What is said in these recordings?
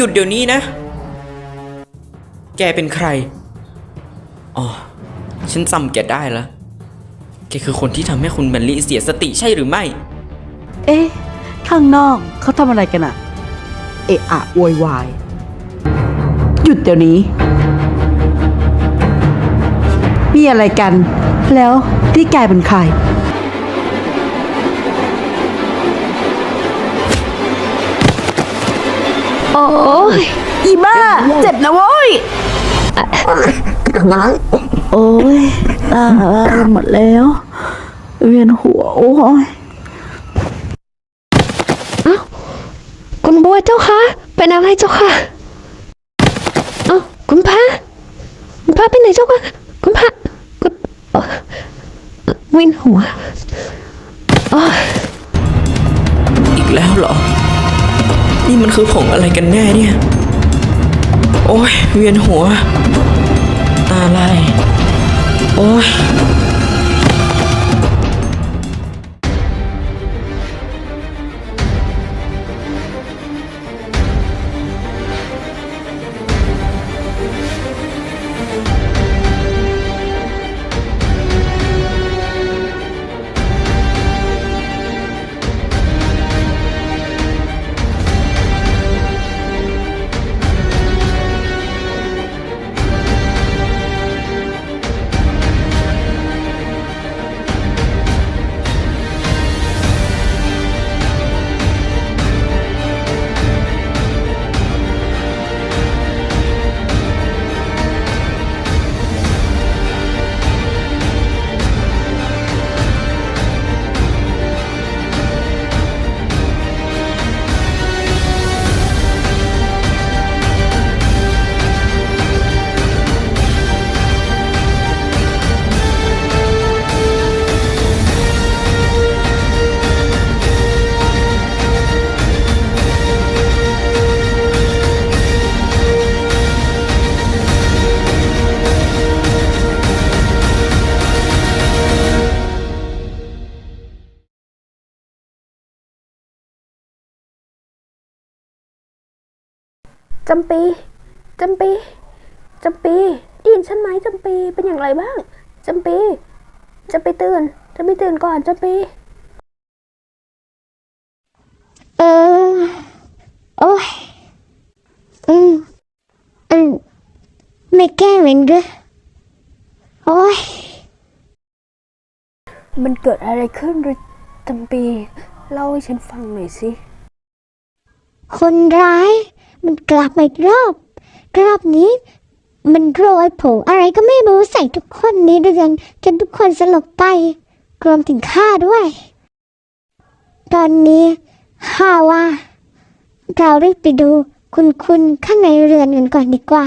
หยุดเดี๋ยวนี้นะ แกเป็นใคร อ๋อ ฉันจำแกได้แล้ว แกคือคนที่ทำให้คุณแมนลี่เสียสติใช่หรือไม่ เอ๊ะ ข้างนอกเขาทำอะไรกันอะเอะอะโวยวาย หยุดเดี๋ยวนี้ มีอะไรกัน แล้วที่แกเป็นใคร ยอีบ้า เจ็บนะโว้ยโอ้ยตาหมดแล้ว เวียนหัว โอ้ย คุณบัวเจ้าคะเป็นอะไรเจ้าค่ะเอ้าคุณพระคุณพระไปไหนเจ้าค่ะคุณพระคุณเอ่อวินหัวอ๋ออีกแล้วเหรอ นี่มันคือผงอะไรกันแน่เนี่ย โอ้ยเวียนหัว ตาลาย โอ้ย จำปีจำปีจำปีได้ยินฉันไหมจำปีเป็นอย่างไรบ้างจำปีจำปีตื่นจำปีตื่นก่อนจำปีเออโอ้ยอืมอืมไม่แก้เหมือนเดิมโอ้ยมันเกิดอะไรขึ้นหรือจำปี เล่าให้ฉันฟังหน่อยสิ คนร้าย มันกลับมาอีกรอบ รอบนี้มันโรยผงอะไรก็ไม่รู้ใส่ทุกคนในเรือนจนทุกคนสลบไป รวมถึงข้าด้วย ตอนนี้ข้าว่า เรารีบไปดูคุณคุณข้างในเรือนกันก่อนดีกว่า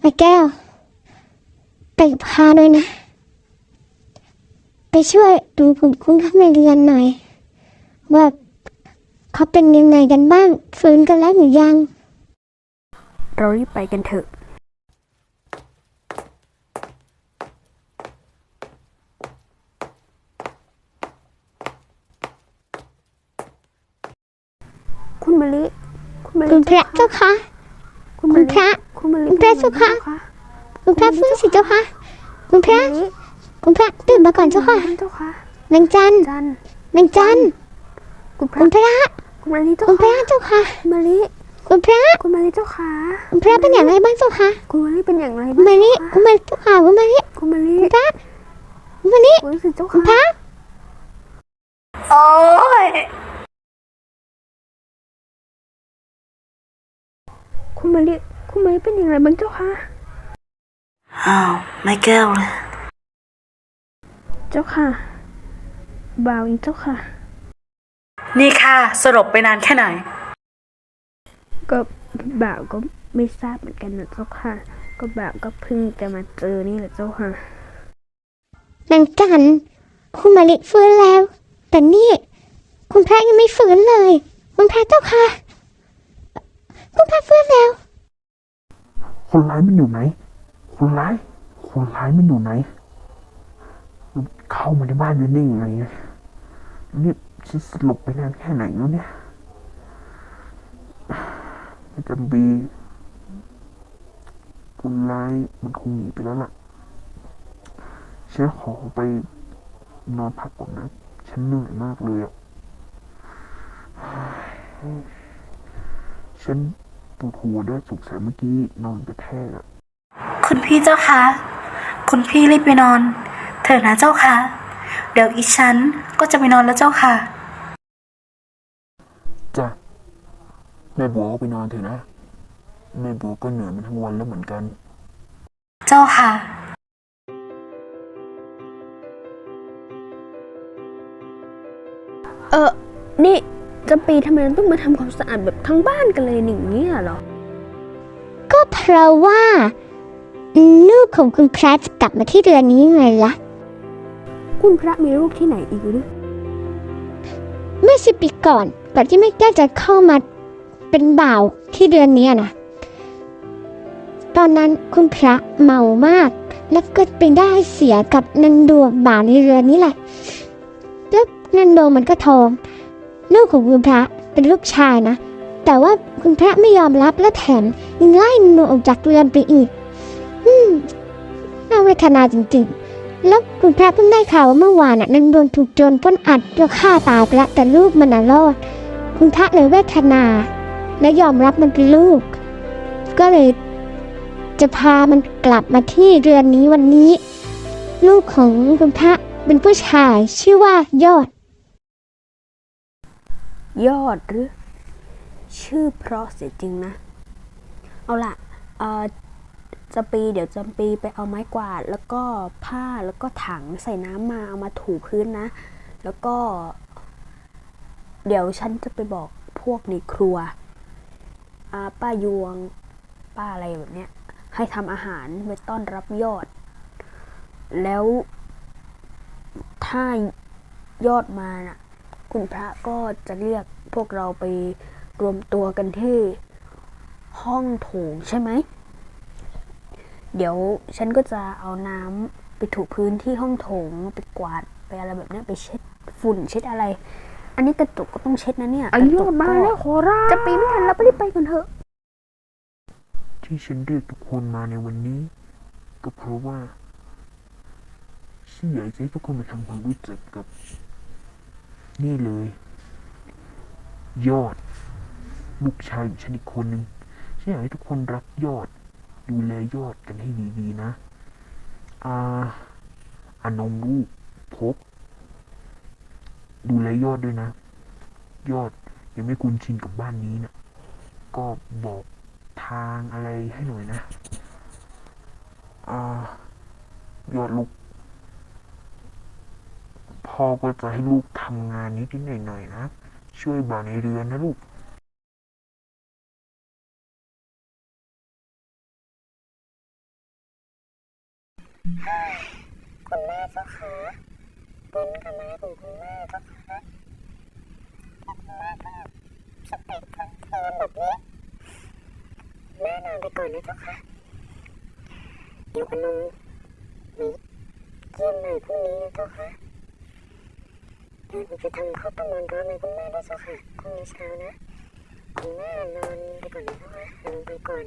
ไปแก้ว ไปพาด้วยนะ ไปช่วยดูคุณคุณข้างในเรือนหน่อย ว่า เขาเป็นยังไงกันบ้างฟื้นกันแล้วหรือยัง เรารีบไปกันเถอะ คุณมะลิคุณมะลิคุณพระเจ้าค่ะ คุณมะลิคุณพระ คุณมะลิคุณพระเจ้าค่ะ คุณพระฟื้นสิเจ้าค่ะ คุณพระมะลิคุณพระตื่นมาก่อนเจ้าค่ะเจ้าค่ะนางจันจันนางจันคุณพคุระณพระ คุณมะลิเจ้าคุณพค่ะระเจ้าค่ะคุณมะลิคุณพระคุณมะลิเจ้าค่ะคุณพระเป็นอย่างไรบ้างเจ้าค่ะคุณมะลิเป็นอย่างไรคุณบ้างมาลิเจ้าคุณมาลิเจ้าค่ะคุณมาลิคุณมะลิคุณพระคุณมาลิคุณรู้สึกเจ้าคุณพค่ะระคุณมะลิคุณมะลิเป็นอย่างไรบ้างเจ้าค่ะ อ้าว ไม่แก้วเลย เจ้าค่ะบ่าวเองเจ้าค่ะ นี่ค่ะสลบไปนานแค่ไหน ก็บ่าวก็ไม่ทราบเหมือนกันนะเจ้าค่ะ ก็บ่าวก็เพิ่งจะมาเจอนี่แหละเจ้าค่ะ นางจันคุณมาลิฟื้นแล้ว แต่นี่ คุณพระยังไม่ฟื้นเลย คุณพระเจ้าค่ะ คุณพระฟื้นแล้ว คนร้ายมันอยู่ไหน คนร้าย คนร้ายมันอยู่ไหนมันเข้ามาในบ้านนี่ได้ยังไงอะ นี่ฉันสลบไปนานแค่ไหนแล้วเนี่ยไอาจารย์บีคนร้ายมันคงหนีไปแล้วล่ะ ฉันขอไปนอนพักก่อนนะ ฉันเหนื่อยมากเลยอะ ฉันปวดหัวด้วยสุกสายเมื่อกี้นอนกระแทกอะ คุณพี่เจ้าคะ คุณพี่รีบไปนอน เถอะนะเจ้าค่ะ เดี๋ยวอีฉันก็จะไปนอนแล้วเจ้าค่ะ จ้ะแม่บัวก็ไปนอนเถอะนะ แม่บัวก็เหนื่อยมาทั้งวันแล้วเหมือนกัน เจ้าค่ะ เออ นี่จำปีทำไมต้องมาทำความสะอาดแบบทั้งบ้านกันเลยอย่างนี้ยเหรอ ก็เพราะว่า ลูกของคุณพระจะกลับมาที่เรือนนี้ไงล่ะ คุณพระมีลูกที่ไหนอีกหรือเมื่อสิบปีก่อนก่อนที่แม่แก้วจะเข้ามาเป็นบ่าวที่เดือนนี้นะ ตอนนั้นคุณพระเมามาก แล้วก็ไปได้เสียกับนันดวงบ่าวในเรือนนี้แหละแล้วนันดวงมันก็ทองลูกของคุณพระเป็นลูกชายนะ แต่ว่าคุณพระไม่ยอมรับและแถมยังไล่นันดวงออกจากเรือนไปอีก อืมน่าเวทนาจริงๆ แล้วคุณพระเพิ่งได้ข่าวว่าเมื่อวานน่ะนันดวงถูกโจรป้นอัดแล้วฆ่าตายไปแล้วแต่ลูกมันน่ะรอด คุณพระเลยเวทนา และยอมรับมันเป็นลูก ก็เลยจะพามันกลับมาที่เรือนนี้วันนี้ ลูกของคุณพระเป็นผู้ชายชื่อว่ายอด ยอดหรือ ชื่อเพราะเสียจริงนะ เอาล่ะเอ่อ จำปีเดี๋ยวจำปีไปเอาไม้กวาด แล้วก็ผ้าแล้วก็ถังใส่น้ำมาเอามาถูพื้นนะ แล้วก็ เดี๋ยวฉันจะไปบอกพวกในครัวป้ายวง ป้าอะไรแบบเนี้ย ให้ทำอาหารไว้ต้อนรับยอด แล้วถ้ายอดมาน่ะ คุณพระก็จะเรียกพวกเราไปรวมตัวกันที่ห้องโถงใช่ไหม เดี๋ยวฉันก็จะเอาน้ำไปถูพื้นที่ห้องโถงไปกวาดไปอะไรแบบเนี้ยไปเช็ดฝุ่นเช็ดอะไร อันนี้กระจกก็ต้องเช็ดนะเนี่ยอายุกระจกมาก็แล้วขอรับจะปีไม่ทันแล้วไปรีบไปกันเถอะ ที่ฉันเรียกทุกคนมาในวันนี้ ก็เพราะว่าฉันอยากจะให้ทุกคนมาทำความรู้จักกับ นี่เลย ยอด ลูกชายของฉันอีกคนหนึ่งฉันอยากให้ทุกคนรักยอด ดูแลยอดกันให้ดีๆนะอ่าอานงลูกพบ ดูแลยอดด้วยนะ ยอดยังไม่คุ้นชินกับบ้านนี้นะก็บอกทางอะไรให้หน่อยนะอายอดลูกพ่อก็จะให้ลูกทำงานนิดๆหน่อยๆนะ ช่วยบ่าวในเรือนนะลูก คุณทำอะไรของคุณแม่ก็คะทำมากครับสติทั้งเธนแบบนี้แม่นอนไปก่อนนะเจ้าค่ะอยู่กับนุงมีเยี่ยมใหม่พรุ่งนี้นะเจ้าค่ะแม่ผจะทำข้าวต้มมินร้อนให้คุณแม่ด้วยเจ้าค่ะพรุ่งนี้เช้านะคุณแม่นอนไปก่อนนะเจ้าค่ะนอนไปก่อน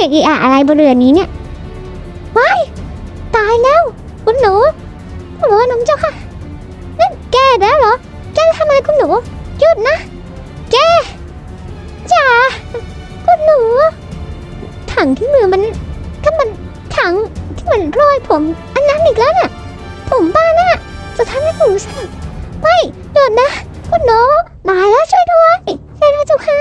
สียงอีอะอะไรบนเรือนี้เนี่ยว้ายตายแล้วคุณหนูคุณหนูน้องเจ้าค่ะนั่นแกแล้วเหรอแกจะทำอะไรคุณหนูหยุดนะแกจ๋าคุณหนู ถังที่มือมันก็มันถังที่มันโรยผม อันนั้นอีกแล้วเนี่ยผมบ้าน่ะจะทำให้ผมสั่นไม่หยุดนะ คุณหนูมาแล้วช่วยด้วยแกนะเจ้าค่ะ